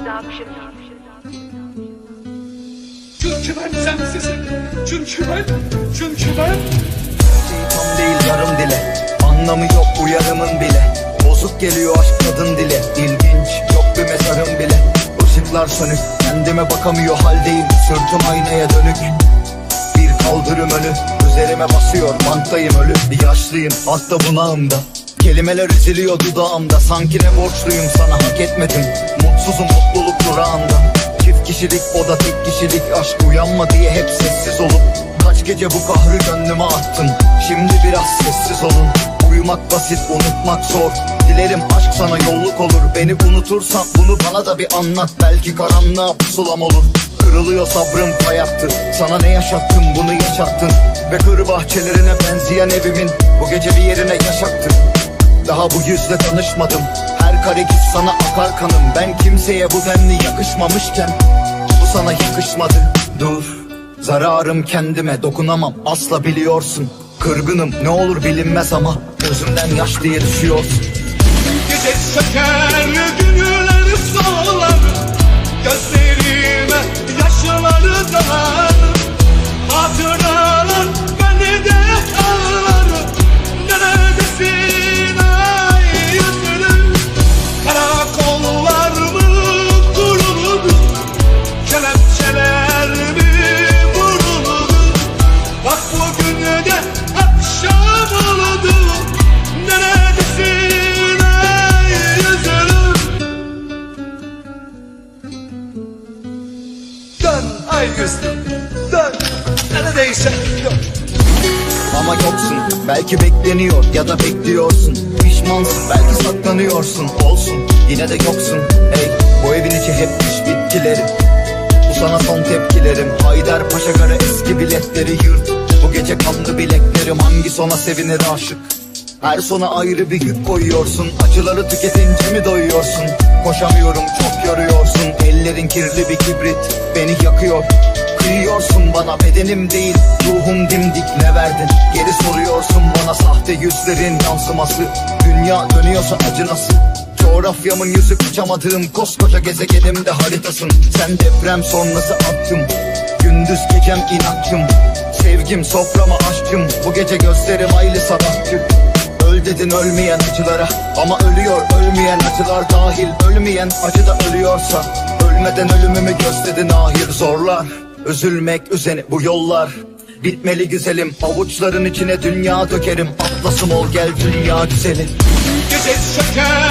Production. Çünkü ben sensizim. Çünkü ben, çünkü ben. Tam değil yarım dile Anlamı yok uyarımın bile Bozuk geliyor aşk kadın dile İlginç yok bir mezarım bile Işıklar sönük kendime bakamıyor haldeyim Sırtım aynaya dönük kaldırım önü Üzerime basıyor banttayım ölü. Bir yaşlıyım hasta bunağımda. Kelimeler üzülüyor dudağımda. Sanki ne borçluyum sana hak etmedim. Mutsuzum mutluluk durağında. Çift kişilik o da tek kişilik Aşk. Uyanma diye hep sessiz olup Kaç gece bu kahrı gönlüme attım Şimdi biraz sessiz olun Uyumak basit unutmak zor. Dilerim aşk sana yolluk olur. Beni unutursan bunu bana da bir anlat. Belki karanlığa pusulam olur. Kırılıyor sabrım hayattı Sana ne yaşattım bunu yaşattın. Ve kır bahçelerine benzeyen evimin Bu gece bir yerine yaşattın. Daha bu yüzle tanışmadım. Her kare git sana akar kanım. Ben kimseye bu denli yakışmamışken Bu sana yakışmadı. Dur Zararım kendime dokunamam. Asla biliyorsun. Kırgınım ne olur bilinmez ama Gözümden yaş diye düşüyorsun Gece söker Dön Ama yoksun belki bekleniyor ya da bekliyorsun. Pişmansın belki saklanıyorsun Olsun. Yine de yoksun Hey bu evin içi hep düş bitkilerim Bu sana son tepkilerim Haydarpaşa göre eski biletleri yırt. Bu gece kandı bileklerim Hangi sona sevinir aşık? Her sona ayrı bir yük koyuyorsun Acıları tüketince mi doyuyorsun? Koşamıyorum çok yoruyorsun Ellerin kirli bir kibrit Beni yakıyor Kıyıyorsun bana bedenim değil Ruhum dimdik. Ne verdin? Geri soruyorsun bana sahte yüzlerin yansıması. Dünya dönüyorsa acı nasıl? Coğrafyamın yüzü kaçamadığım koskoca gezegenimde haritasın. Sen deprem sonrası attım Gündüz gecem inatçım. Sevgim soframa aşkım Bu gece gözlerim aylı sabahçı Öl dedin ölmeyen acılara. Ama ölüyor ölmeyen acılar dahil. Ölmeyen acı da ölüyorsa. Ölmeden ölümümü gösterdin ahir zorlar Üzülmek üzeni bu yollar. Bitmeli güzelim Avuçların içine dünya dökerim. Atlasım ol gel dünya güzeli Gece söker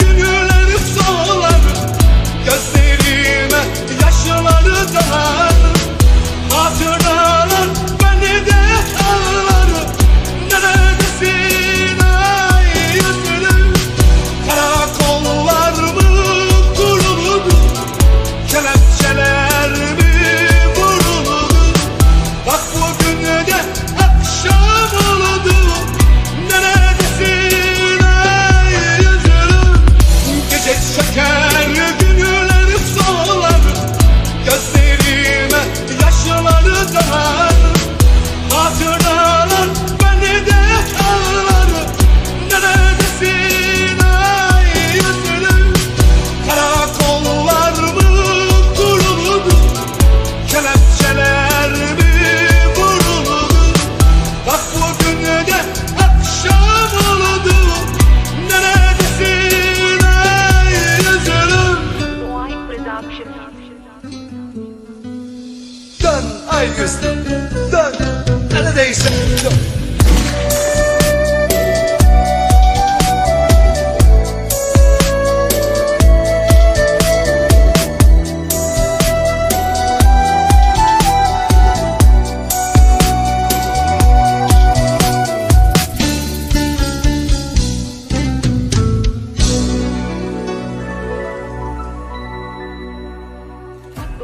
günler solar. Gözlerime yaşları dalar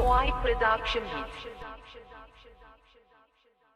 White Production.